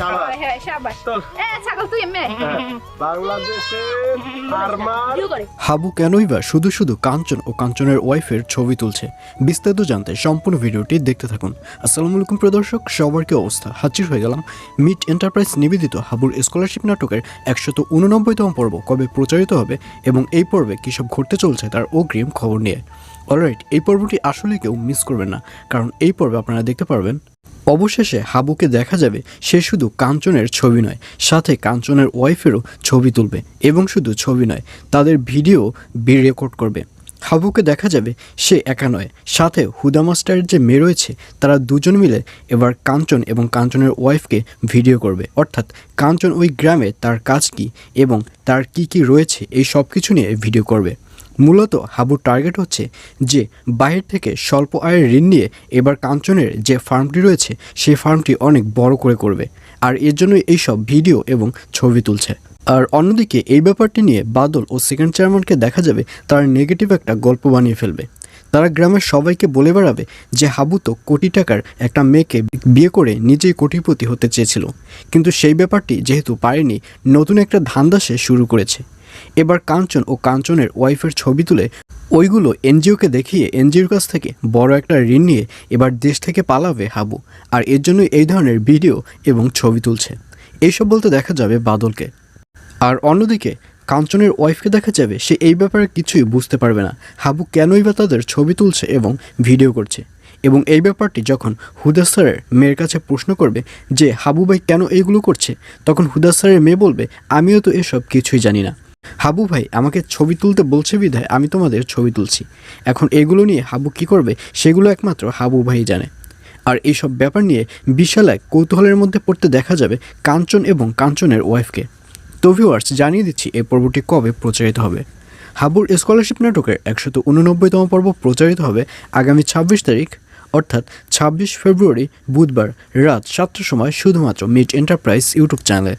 হাবু কেনই বা শুধু শুধু কাঞ্চন ও কাঞ্চনের ওয়াইফের ছবি তুলছে। বিস্তারিত জানতে সম্পূর্ণ ভিডিওটি দেখতে থাকুন। আসসালামু আলাইকুম প্রদর্শক সবার কি অবস্থা? হাজির হয়ে গেলাম মিট এন্টারপ্রাইজ নিবেদিত হাবুর স্কলারশিপ নাটকের একশত উননব্বইতম পর্ব। কবে প্রচারিত হবে এবং এই পর্বে কী সব ঘটতে চলছে তার অগ্রিম খবর নিয়ে। অলরাইট এই পর্বটি আসলে কেউ মিস করবেন না। কারণ এই পর্বে আপনারা দেখতে পারবেন অবশেষে হাবুকে দেখা যাবে সে শুধু কাঞ্চনের ছবি নয়, সাথে কাঞ্চনের ওয়াইফেরও ছবি তুলবে এবং শুধু ছবি নয়, তাদের ভিডিও বি রেকর্ড করবে। হাবুকে দেখা যাবে সে একা নয়, সাথে হুদা মাস্টারের যে মেয়ে রয়েছে, তারা দুজন মিলে এবার কাঞ্চন এবং কাঞ্চনের ওয়াইফকে ভিডিও করবে। অর্থাৎ কাঞ্চন ওই গ্রামে তার কাজ কী এবং তার কি কি রয়েছে, এই সব কিছু নিয়ে ভিডিও করবে। মূলত হাবুর টার্গেট হচ্ছে যে বাইরে থেকে স্বল্প আয়ের ঋণ নিয়ে এবার কাঞ্চনের যে ফার্মটি রয়েছে, সেই ফার্মটি অনেক বড় করে করবে। আর এর জন্যই এইসব ভিডিও এবং ছবি তুলছে। আর অন্যদিকে এই ব্যাপারটি নিয়ে বাদল ও সেকেন্ড চেয়ারম্যানকে দেখা যাবে, তারা নেগেটিভ একটা গল্প বানিয়ে ফেলবে। তারা গ্রামের সবাইকে বলে বেড়াবে যে হাবু তো কোটি টাকার একটা মেয়েকে বিয়ে করে নিজেই কোটিপতি হতে চেয়েছিল। কিন্তু সেই ব্যাপারটি যেহেতু পারেনি, নতুন একটা ধান্দা সে শুরু করেছে। এবার কাঞ্চন ও কাঞ্চনের ওয়াইফের ছবি তুলে ওইগুলো এনজিওকে দেখিয়ে এনজিওর কাছ থেকে বড় একটা ঋণ নিয়ে এবার দেশ থেকে পালাবে হাবু। আর এর জন্যই এই ধরনের ভিডিও এবং ছবি তুলছে। এইসব বলতে দেখা যাবে বাদলকে। আর অন্যদিকে কাঞ্চনের ওয়াইফকে দেখা যাবে, সে এই ব্যাপারে কিছুই বুঝতে পারবে না। হাবু কেনই বা তাদের ছবি তুলছে এবং ভিডিও করছে? এবং এই ব্যাপারটি যখন হুদা স্যারের মেয়ের কাছে প্রশ্ন করবে যে, হাবু ভাই কেন এইগুলো করছে? তখন হুদা স্যারের মেয়ে বলবে, আমিও তো এসব কিছুই জানি না। হাবু ভাই, আমাকে ছবি তুলতে বলছে বিধায় আমি তোমাদের ছবি তুলছি। এখন এগুলো নিয়ে হাবু কি করবে, সেগুলো একমাত্র হাবু ভাই জানে। আর এইসব ব্যাপার নিয়ে বিশাল এক কৌতূহলের মধ্যে পড়তে দেখা যাবে কাঞ্চন এবং কাঞ্চনের ওয়াইফকে। তো ভিউয়ার্স জানিয়ে দিচ্ছি এই পর্বটি কবে প্রচারিত হবে। হাবুর স্কলারশিপ নাটকের একশত উননব্বইতম পর্ব প্রচারিত হবে আগামী ছাব্বিশ তারিখ, অর্থাৎ ছাব্বিশ ফেব্রুয়ারি বুধবার রাত সাতটার সময় শুধুমাত্র মিট এন্টারপ্রাইজ ইউটিউব চ্যানেলে।